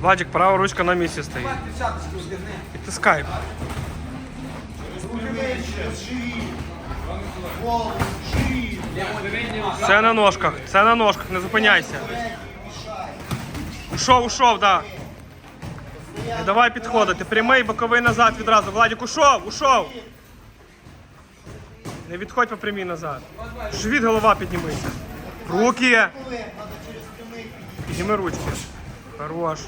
Владик, права ручка на місці стоїть. Підтискай. Це на ножках, це на ножках, не зупиняйся. Ушов, ушов, да. Не давай підходити. Прямий, боковий назад відразу. Владик, ушов, ушов. Не відходь по прямій назад. Живіт, голова піднімися. Руки. Підніми ручки. Хорош.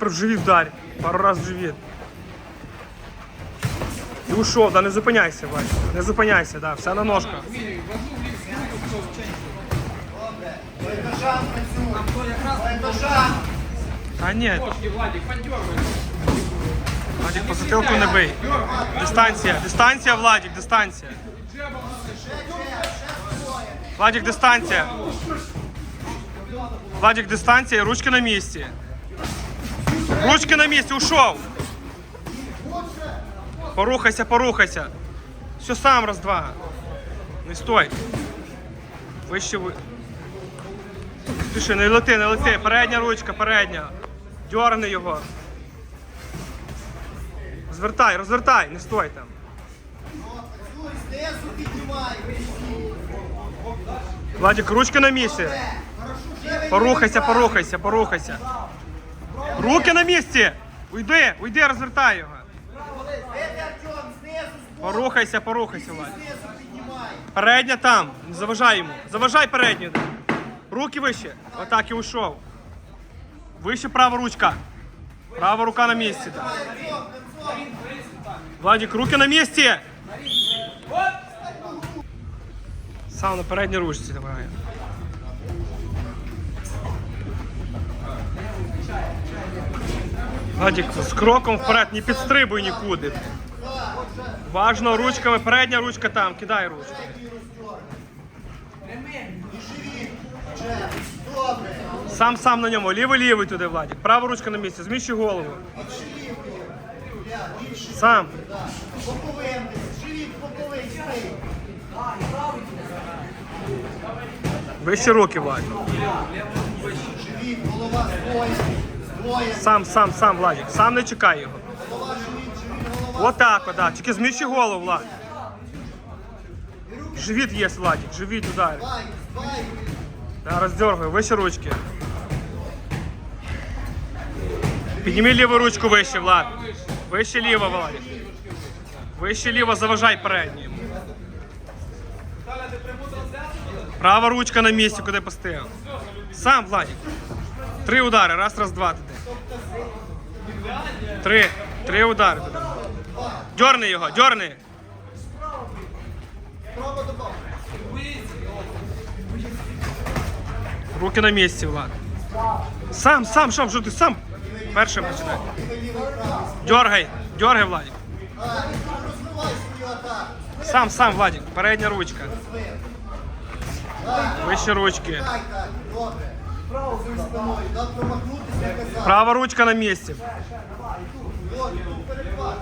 В живіт вдарь. Пару раз в живіт. І ушов, да не зупиняйся, Вадик. Не зупиняйся, да, все на ножках. Та ні. Владик, по затилку не бий. Дистанція, дистанція, Владик, дистанція. Владик, дистанція. Владик, дистанція, ручки на місці. Ручки на місці, ушов. Порухайся, порухайся. Все сам раз, два. Не стой. Вище ви. Пиши, не лети, не лети. Передня ручка, передня. Дьорни його. Розвертай, розвертай, не стой там. Владик, ручки на місці. Порухайся, порухайся, порухайся. Руки на місці! Уйди, уйди, розвертай його. Порухайся, порухайся, Владик. Передня там, заважай йому. Заважай передню. Руки вище. Отак і ушов. Вище права ручка. Права рука на місці. Владик, руки на місці. Сам на передній ручці давай. Владик, з кроком вперед, не підстрибуй нікуди. Важно ручками, передня ручка там, кидай ручку. Сам сам на ньому, лівий лівий туди, Владик. Права ручка на місці, зміщуй голову. Сам. Вище руки, Владик. Живіт, голова двоє. Сам, сам, сам, Владик. Сам не чекай його. Отак, отак. Тільки зміщуй голову, Владик. Живіт є, Владик, живіт давай. Да, роздергай, вище ручки. Підніми ліву ручку вище, Влад. Вище ліво, Владик. Вище ліво, заважай переднім. Права ручка на місці, куди поставив. Сам, Владик. Три удари. Раз, раз, два. Три. Три удари. Дьорни його, дьорни. Руки на місці, Влад. Сам, сам, що, що ти сам? Першим починай. Дергай, дергай, Владик. Сам, сам, Владик. Передня ручка. Вище ручки. Так, так, добре. Право за спиною. Дав промахнутися, я казав. Права ручка на місці. Добре, ну, перехват.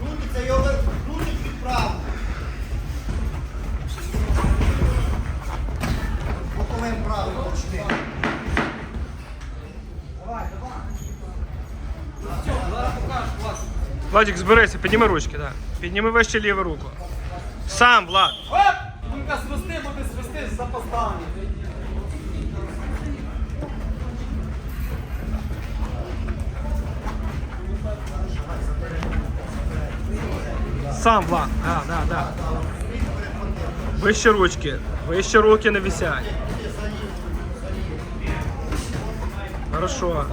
Крутиться, його вер- крутить під праву. Боковим правим почни. Владик, зберися, підніми ручки, так. Підніми вище ліву руку. Сам, Влад. Оп! Будемо свисти, буде свисти з запоздання. Сам, Влад. Да, да, да. Вище ручки. Вище руки не висять. Хорошо.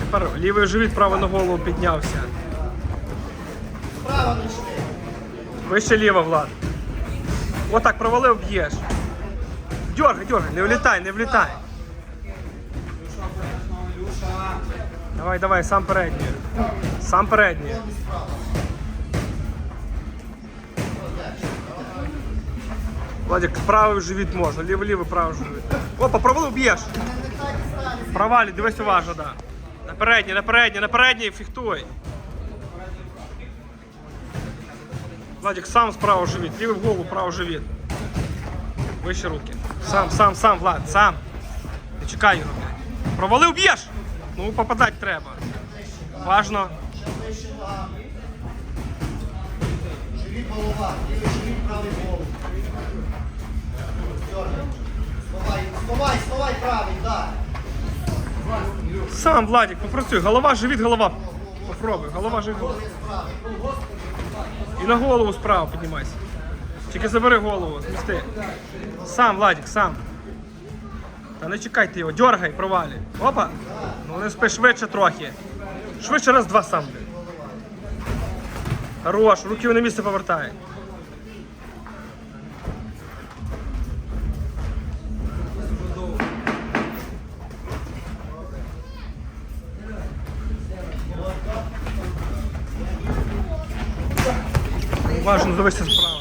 Тепер лівий живіт, право на голову піднявся. Вище ліво, Влад. Отак провалив, б'єш. Дергай, дергай, не влітай, не влітай. Давай, давай, сам передній. Сам передній. Владик, правий живіт можна, лівий, лівий, правий живіт. Опа, провалив, б'єш. Провалі, дивись уважно, да. На передній, на передній, на передній, фіхтуй. Владик, сам справа живіт, лівий в голову, право живіт. Вище руки. Сам, сам, сам, Влад, сам. Не чекай його. Провалив, б'єш! Ну, попадати треба. Важно. Живіт голова, лівий живіт, правий голову. Сам Владик, попрацюй. Голова, живіт, голова. Попробуй. Голова, живіт, голова. І на голову справа піднімайся. Тільки забери голову, змісти. Сам, Владик, сам. Та не чекайте його, дергай, провалі. Опа. Ну не спи швидше трохи. Швидше раз, два сам. Хорош, руки на місце повертай. Уважно дивися справа.